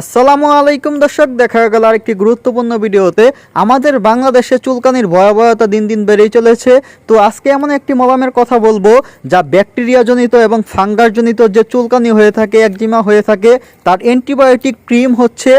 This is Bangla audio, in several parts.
আসসালামু আলাইকুম দর্শক, দেখা গেল আরেকটি গুরুত্বপূর্ণ ভিডিওতে। আমাদের বাংলাদেশে চুলকানির ভয়াবহতা দিন দিন বেড়েই চলেছে। তো আজকে এমন একটি মলমের কথা বলব, যা ব্যাকটেরিয়া জনিত এবং ফাঙ্গাস জনিত যে চুলকানি হয়ে থাকে, একজিমা হয়ে থাকে, তার অ্যান্টিবায়োটিক ক্রিম হচ্ছে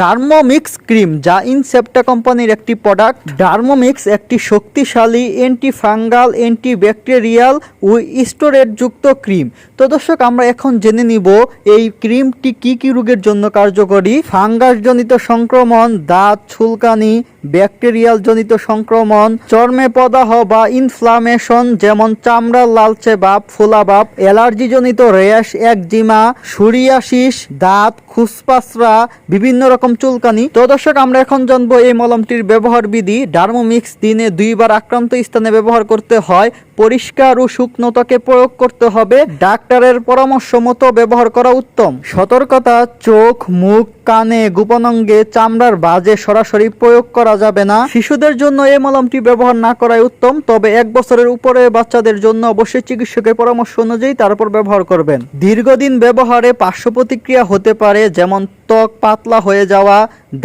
ডার্মোমিক্স ক্রিম, যা ইনসেপ্টা কোম্পানির একটি প্রোডাক্ট। ডার্মোমিক্স একটি শক্তিশালী অ্যান্টি ফাঙ্গাল অ্যান্টি ব্যাকটেরিয়াল ও স্টোরেট যুক্ত ক্রিম। তো দর্শক, আমরা এখন জেনে নিব, এই ক্রিমটি কি কি রোগের জন্য কার্যকরী ফাঙ্গাসজনিত সংক্রমণ দাঁত চুলকানি ব্যাকটেরিয়াল জনিত সংক্রমণ, চর্মে প্রদাহ বা ইনফ্লামেশন যেমন চামড়ার লালচে ভাব ফোলা ভাব অ্যালার্জি জনিত র্যাশ, একজিমা, সুরিয়াশিস, দাঁত, খুসপাসরা, বিভিন্ন রকম চুলকানি। তো দর্শক, আমরা এখন জানব এই মলমটির ব্যবহার বিধি। ডার্মোমিক্স দিনে দুইবার আক্রান্ত স্থানে ব্যবহার করতে হয়। পরিষ্কার ও শুকনো ত্বকে প্রয়োগ করতে হবে। ডাক্তারের পরামর্শ মতো ব্যবহার করা উত্তম। সতর্কতা, চোখ, মুখ, কানে, গোপনাঙ্গে চামড়ার বাজে সরাসরি প্রয়োগ করা যাবে না। শিশুদের জন্য এই মলমটি ব্যবহার না করাই উত্তম, তবে এক বছরের উপরে বাচ্চাদের জন্য অবশ্যই চিকিৎসকের পরামর্শ অনুযায়ী তার উপর ব্যবহার করবেন। দীর্ঘদিন ব্যবহারে পার্শ্ব প্রতিক্রিয়া হতে পারে, যেমন ত্বক পাতলা হয়ে যাওয়া,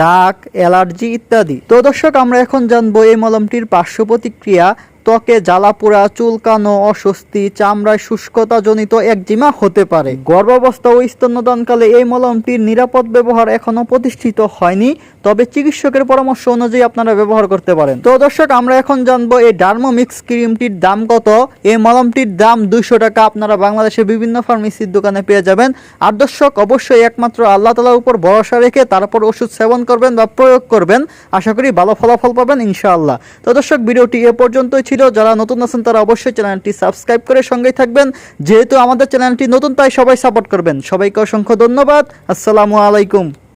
দাগ, অ্যালার্জি ইত্যাদি। তো দর্শক, আমরা এখন জানব এই মলমটির পার্শ্ব প্রতিক্রিয়া ত্বকে জ্বালাপোড়া চুলকানো, অস্বস্তি, চামড়ায় শুষ্কতা জনিত একজিমা হতে পারে। গর্ভাবস্থা ও স্তন্যদানকালে এই মলমটির নিরাপদ ব্যবহার এখনও প্রতিষ্ঠিত হয়নি, তবে চিকিৎসকের পরামর্শ অনুযায়ী আপনারা ব্যবহার করতে পারেন। তো দর্শক, আমরা এখন জানব এই ডার্মোমিক্স ক্রিমটির দাম কত। এই মলমটির দাম দুইশো টাকা। আপনারা বাংলাদেশের বিভিন্ন ফার্মেসির দোকানে পেয়ে যাবেন। আর দর্শক, অবশ্যই একমাত্র আল্লাহ তালার উপর ভরসা রেখে তারপর ওষুধ সেবন করবেন বা প্রয়োগ করবেন। আশা করি ভালো ফলাফল পাবেন ইনশাআল্লাহ। তো দর্শক, ভিডিওটি এ পর্যন্তই ছিল, যারা নতুন আছেন তারা অবশ্যই চ্যানেলটি সাবস্ক্রাইব করে সঙ্গেই থাকবেন। যেহেতু আমাদের চ্যানেলটি নতুন, তাই সবাই সাপোর্ট করবেন। সবাইকে অসংখ্য ধন্যবাদ। আসসালামু আলাইকুম।